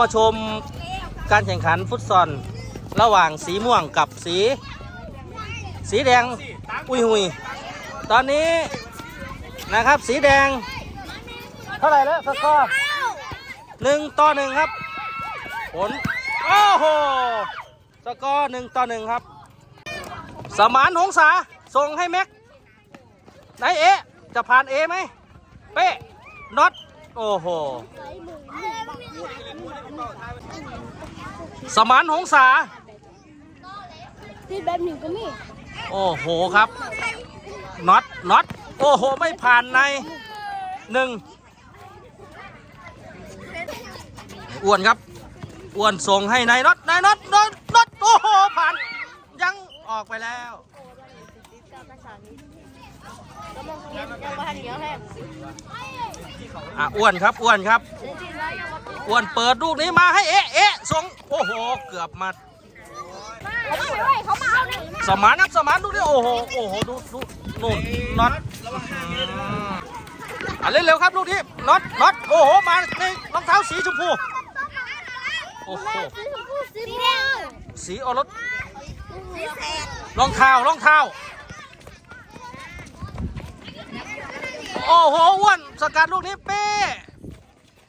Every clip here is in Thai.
มาชมการแข่งขันฟุตซอลระหว่างสีม่วงกับสี สีแดงอุยหุยตอนนี้นะครับสีแดง เท่าไหร่แล้วสกอร์หนึ่งต่อหนึ่งครับผลโอ้โหสกอร์หนึ่งต่อหนึ่งครับ สมานหงษาส่งให้แม็กไหนเอจะผ่านเอไหมเป๊ะน็อต โอ้โห สมานหงษาที่แบบหนึ่งก็มีโอ้โหครับน็อตน็อตโอ้โห ไม่ผ่านในหนึ่งอ้วนครับ อ้วนส่งให้นายน็อตนายน็อตน็อตน็อตโอ้โห ผ่าน ยังออกไปแล้ว ก็มองเห็นยังว่าเดียวแค่อะอ้วนครับอ้วนครับ อ้วนเปิดลูกนี้มาให้เอ๊ะเอ๊ะส่งโอ้โหเกือบมาเขามาเอาเลยสมานครับสมานดูดิโอ้โหโอ้โหดูดูนู่นน็อตอะเล่นเร็วครับลูกนี้น็อตน็อตโอ้โหมาในรองเท้าสีชมพูโอ้โหสีชมพูสีออรสสีแดงรองเท้ารองเท้า โอ้โหอ้วนสกัดลูกนี้เป้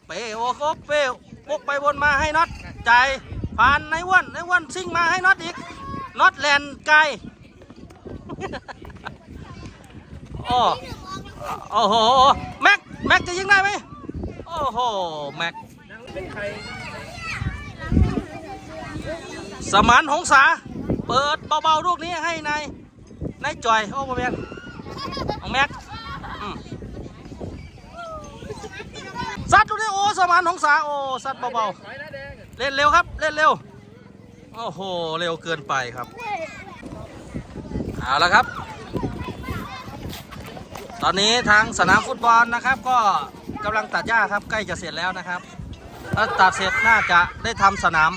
เป้โอ้โหเป้วกไปวนมาให้น็อตใจผ่านในอ้วนในอ้วนซิ่งมาให้น็อตอีกน็อตแลนไกลโอ้โอ้โหแม็กแม็กจะยิงได้ไหมโอ้โหแม็กสมานหงษาเปิดเบาๆลูกนี้ให้นายนายจอยโอ้โหแม็กของแม็กอืม ซัดลูกนี้โอ้สมานหงษาโอ้ซัดเบาๆเล่นเร็วครับ เล่นเร็วโอ้โหเร็วเกินไปครับเอาละครับ ตอนนี้ทางสนามฟุตบอลนะครับ ก็กำลังตัดหญ้าครับใกล้จะเสร็จแล้วนะครับถ้าตัดเสร็จน่าจะได้ทำสนาม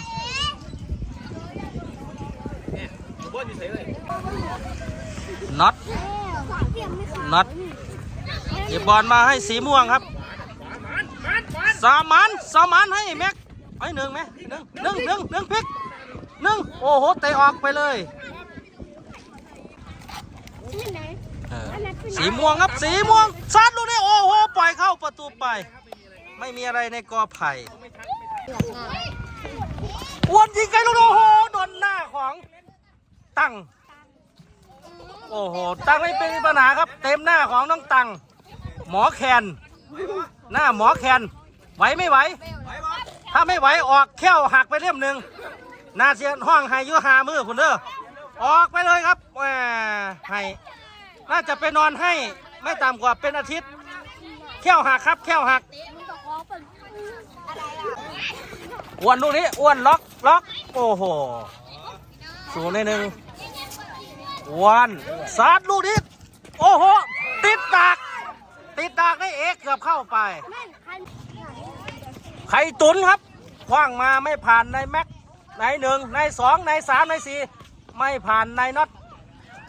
น็อตน็อตเก็บบอลมาให้สีม่วงครับ สามันสามันให้แม็กไอ้ยหนึ่งไหมหนึ่งหนึ่งหนึ่งหนึ่งพลิกหนึ่งโอ้โหเตะออกไปเลยเออสีม่วงครับสีม่วงซัดลูกนี้โอ้โหปล่อยเข้าประตูไป ไม่มีอะไรในกอไผ่อ้วนยิงไกลลูกนี้โอ้โหโดนหน้าของตั้งโอ้โหตั้งไม่เป็นปัญหาครับ เต็มหน้าของน้องตังหมอแคนหน้าหมอแคน ไหวไม่ไหว ถ้าไม่ไหวออกแข้วหักไปเล่มหนึ่งนาเสียนห้องไฮยุหามือคุณเด้อออกไปเลยครับแหมให้น่าจะไปนอนให้ไม่ต่ำกว่าเป็นอาทิตย์แข้วหักครับแข้วหักอ้วนลูกนี้อ้วนล็อกล็อกโอ้โหสูงในหนึ่งอ้วนสาดลูกนี้โอ้โหติดดักติดดักได้เอ็กเกือบเข้าไป ไข่ตุนครับคว้างมาไม่ผ่านในแม็กในหนึ่งในสองในสามในสี่ไม่ผ่านในน็อต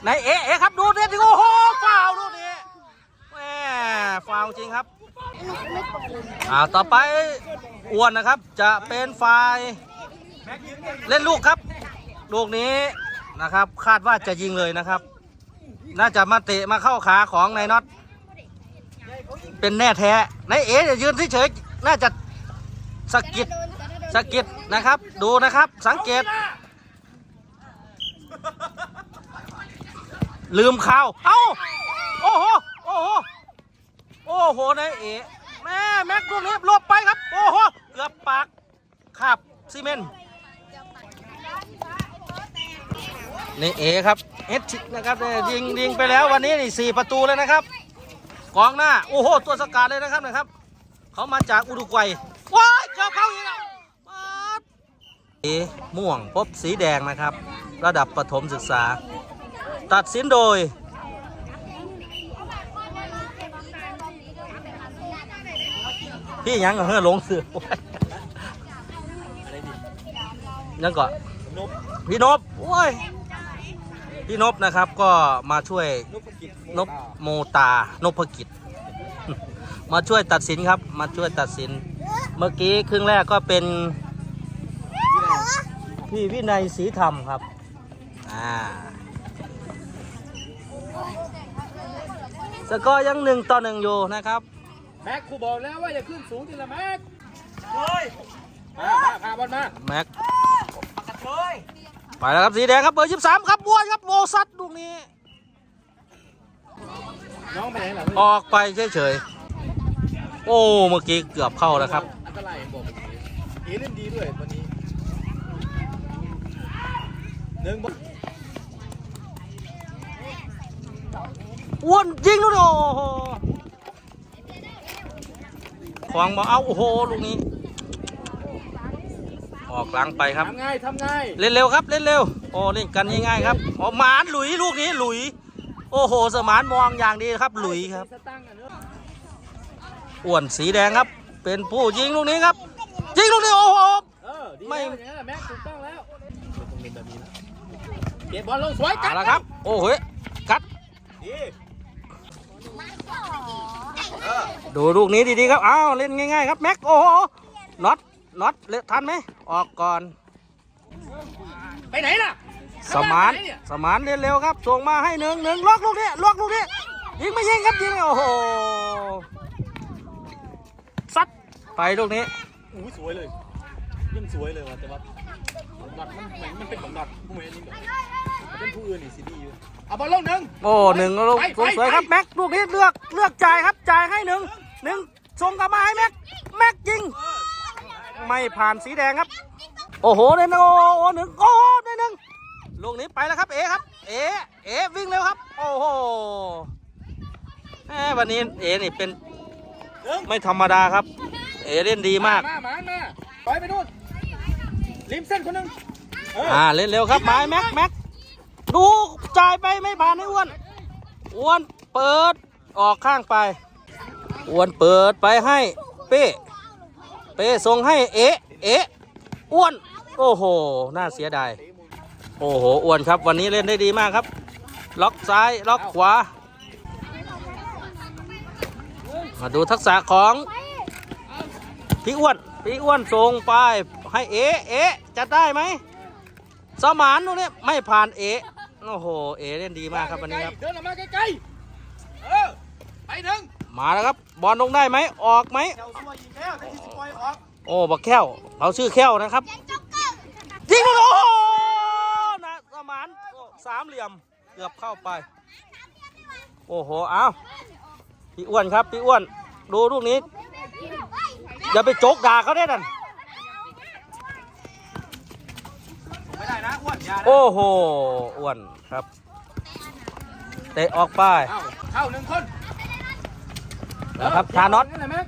ในเอเอครับดูเด็ดโอ้โหฟาวลูกนี้แหมฟาวจริงครับอ่าต่อไปอ้วนนะครับจะเป็นฝ่ายเล่นลูกครับ ลูกนี้นะครับคาดว่าจะยิงเลยนะครับ น่าจะมาเตะมาเข้าขาของในน็อตเป็นแน่แท้ในเอจะยืนเฉยๆน่าจะ สะกิดสะกิดนะครับ ดูนะครับสังเกต ลืมข่าว เอ้า โอ้โห โอ้โห โอ้โหนายเอ๋แม่แม็กลูกนี้หลบไปครับ โอ้โห เกือบปากขับซีเมนต์นี่เอครับเอสนะครับยยิงยิงไปแล้ววันนี้นี่สี่ประตูเลยนะครับกองหน้า โอ้โห ตัวสกัดเลยนะครับนะครับ เขามาจากอุรุกวัย ว้ายเกือบเข้าอีกแล้วป๊าดสีม่วงพบสีแดงนะครับ ระดับประถมศึกษา ตัดสินโดย พี่ยังกับเฮ้อหลงเสือโอ้ยยังก่อนพี่นบโอ้ยพี่นบนะครับก็มาช่วยนบโมตานพกิจ มาช่วยตัดสินครับ มาช่วยตัดสิน เมื่อกี้ครึ่งแรกก็เป็น พี่วินัยศรีธรรมครับ อ่า สกอร์ยังหนึ่งต่อหนึ่งอยู่นะครับ แม็กกูบอกแล้วว่าอย่าขึ้นสูงทีละแม็กเลยมามาพาบอลมาแม็กไปแล้วครับสีแดงครับเบอร์ยี่สามครับบวนครับโมซัดลูกนี้ น้องไปไหนล่ะออกไปเฉยๆ โอ้เมื่อกี้เกือบเข้าแล้วครับอันตรายบอกเอเล่นดีด้วยวันนี้หนึ่งบอลอ้วนยิงลูกนี้โอ้โหขวางมาเอาโอ้โหลูกนี้ ออกหลังไปครับทำง่ายทำง่ายเล่นเร็วครับเล่นเร็วโอ้เล่นกันง่ายๆครับโอ้หมานหลุยลูกนี้หลุย โอ้โห สมานมองอย่างดีครับหลุยครับสตังค์ อะเนอะอ้วนสีแดงครับ เป็นผู้ยิงลูกนี้ครับ ยิงลูกนี้โอ้โห เออดีไม่ แล้วอย่างนั้นแหละแม็กถูกต้องแล้วไม่ต้องเล่นแบบนี้นะเก็บบอลลงสวยกัเอาดละครับ โอ้โหกัด ดีดูลูกนี้ดีๆครับ อ้าวเล่นง่ายๆครับ แม็ก โอ้โห น็อต น็อตเล่นทันไหม ออกก่อน ไปไหนล่ะสมานไปไหเนี่ยสมานเล่นเร็วครับ ส่งมาให้หนึ่งหนึ่งล็อกลูกนี้ล็อกลูกนี้ ยิงไม่ยิงครับยิงไม่โอ้โหซัด ไปลูกนี้อุ้ยสวยเลยยังสวยเลยว่ะแต่ว่าน็อตมันเหมือนมันเป็นของน็อตผู้เมย์นี่แบบมันเป็นผู้อื่นนี่ซีดีอยู่เอาบอลลงหนึ่งโอ้หนึ่งลูกไปไปสวยๆครับไปแม็กลูกนี้เลือกเลือกจ่ายครับจ่ายให้หนึ่งหนึ่งส่งกลับมาให้แม็กแม็กยิง ไม่ผ่านสีแดงครับ โอ้โหเล่นโอ้โหหนึ่งโอ้โหได้หนึ่งลูกนี้ไปแล้วครับเอครับเอเอวิ่งเร็วครับ โอ้โหแหมวันนี้เอนี่เป็นหนึ่งไม่ธรรมดาครับ เอเล่นดีมาก มามามาปล่อยไปนู่นริมเส้นคนหนึ่งเอออ่าเล่นเร็วครับไม้แม็กแม็กดูจ่ายไปไม่ผ่านให้อ้วน อ้วนเปิดออกข้างไป อ้วนเปิดไปให้เป้เป้ส่งให้เอะเอะอ้วน โอ้โห น่าเสียดาย โอ้โห อ้วนครับ วันนี้เล่นได้ดีมากครับ ล็อกซ้าย ล็อกขวา มาดูทักษะของ พี่อ้วน พี่อ้วนส่งไป ให้เอะเอะจะได้ไหม สมานตรงนี้ไม่ผ่านเอะโอ้โห เอเล่นดีมากครับวันนี้ครับ เดินออกมาใกล้ๆ เออ ไปหนึ่งมาแล้วครับ บอลลงได้ไหม ออกไหมเจ้าซัวอีกแล้วแต่ที่สิปล่อยออกโอ้บักแค้วเราชื่อแค้วนะครับยิงเลยโอ้โหนะสมานโอ้สามเหลี่ยม เกือบเข้าไป โอ้โห เอาพี่อ้วนครับ พี่อ้วน ดูลูกนี้ อย่าไปโจกด่าเขาได้ดันไม่ได้นะอ้วนอย่านะโอ้โหอ้วนครับ เตะออกไปเข้าเข้าหนึ่งคนนะครับทานอตนั่นแหละแม็ก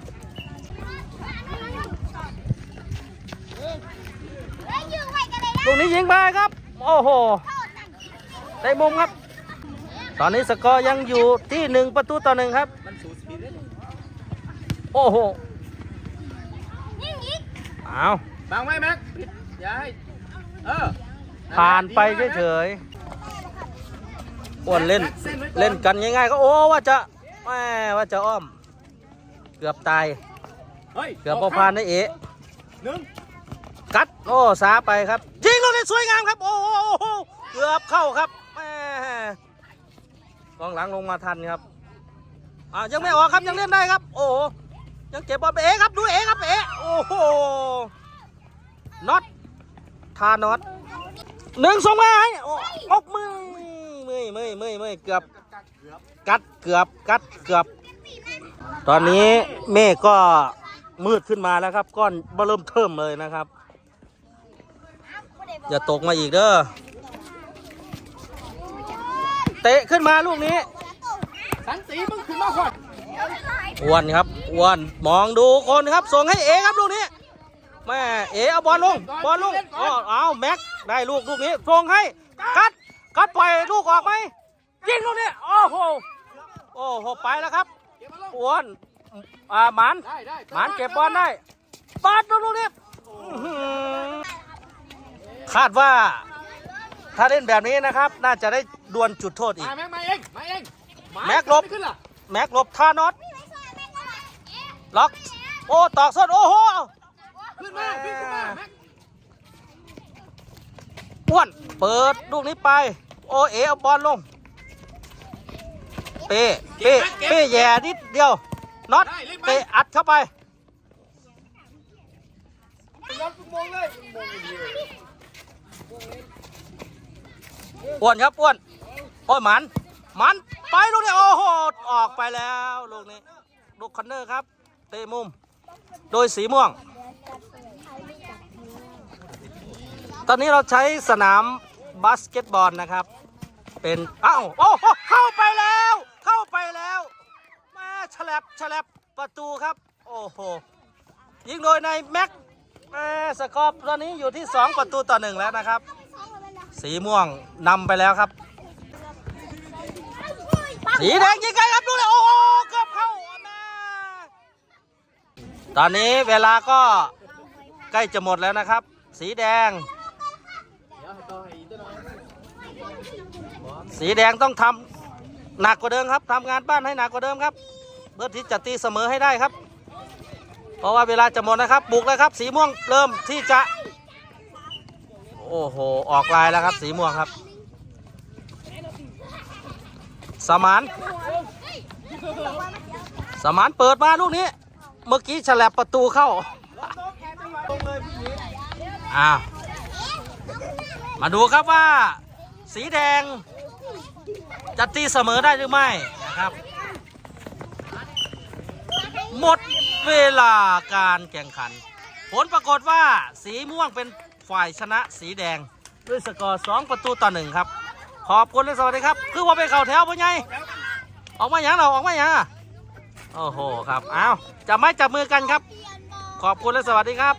ลูกนี้ยิงไปครับ โอ้โหได้มุมครับ ตอนนี้สกอร์ยังอยู่ที่หนึ่งประตูต่อหนึ่งครับ มันสูสีเลยโอ้โห เอาบางไว้แม็กปิดอย่าให้ เออผ่านไปเฉยๆอ้วนเล่นเล่นกันง่ายๆก็โอ้ว่าจะแม่ว่าจะอ้อม เกือบตายเฮ้ยเกือบพอผ่านได้เอะหนึ่งกัดโอ้สาไปครับยิงลูกนี้สวยงามครับโอ้โหโอ้โหเกือบเข้าครับแม่กองหลังลงมาทันครับอ่ายังไม่ออกครับยังเล่นได้ครับ โอ้โห ยังเก็บบอลไปเอครับดูเอครับเอโอ้โหน็อตทาน็อตหนึ่งส่งมาให้โอ้อกมือมือมือมือมือเกือบกัดเกือบกัดเกือบ ตอนนี้เมฆก็มืดขึ้นมาแล้วครับ ก้อนเบเริ่มเทิมเลยนะครับ อย่าตกมาอีกเด้อเตะขึ้นมาลูกนี้ สันติมึงขึ้นมาก่อน อ้วนครับอ้วนมองดูคนครับ ส่งให้เอครับลูกนี้แม่เอเอาบอลลงบอลลงอ๋อเอาแม็กได้ลูกลูกนี้ส่งให้กัดกัดปล่อยลูกออกไหมยิงลูกนี้โอ้โหโอ้โหไปแล้วครับเก็บมาลงอ้วนอ่าหมันได้ได้หมันเก็บบอลได้ปาดลูกนี้อื้อหือคาดว่าถ้าเล่นแบบนี้นะครับ น่าจะได้ดวลจุดโทษอีกมาแม็กมาเองมาเองาแม็กหลบไม่ขึ้นล่ะ แม็กหลบท่าน็อตล็อก โอ้ ตอกส้น โอ้โหขึ้นมาขึ้นขึ้นมาแม็กอ้วน เปิดลูกนี้ไป โอเอเอาบอลลง เป้เป้เป้แย่นิดเดียว น็อตเตะอัดเข้าไปอ้วนครับอ้วน โอ้ยหมันห มันไปลูกนี้โอ้โหออกไปแล้วลูกนี้ลูกคอนเนอร์ครับ เตะมุม โดยสีม่วง ตอนนี้เราใช้สนามบาสเกตบอลนะครับ เป็นอ้าวโอ้โหเข้าไปแล้ว เข้าไปแล้วแม่ฉลับฉลับประตูครับ โอ้โหยิงโดยในายแม็กแม่สกอร์ตอนนี้อยู่ที่ 2 ประตูต่อหนึ่งแล้วนะครับ สีม่วงนำไปแล้วครับ สีแดงยิงไกลครับดูเลยโอ้โหเกือบเข้าม่ตอนนี้เวลาก็ใกล้จะหมดแล้วนะครับ สีแดง สีแดงต้องทำหนักกว่าเดิมครับทำงานบ้านให้หนักกว่าเดิมครับเพื่อที่จะตีเสมอให้ได้ครับ เพราะว่าเวลาจะหมดนะครับ บุกแล้วครับ สีม่วงเริ่มที่จะ โอ้โห ออกลายแล้วครับ สีม่วงครับ สมานสมานเปิดมาลูกนี้ เมื่อกี้ฉลับประตูเข้าอ้าวมาดูครับว่า สีแดง จะตีเสมอได้หรือไม่นะครับ หมดเวลาการแข่งขัน ผลปรากฏว่าสีม่วงเป็นฝ่ายชนะสีแดง ด้วยสกอร์ 2 ประตูต่อหนึ่งครับ ขอบคุณและสวัสดีครับ คือว่าไปเข่าแถวพ่อไงออกมาอย่างเราออกมาอย่างอะโอ้โหครับเอาจับไม้จับมือกันครับ ขอบคุณและสวัสดีครับ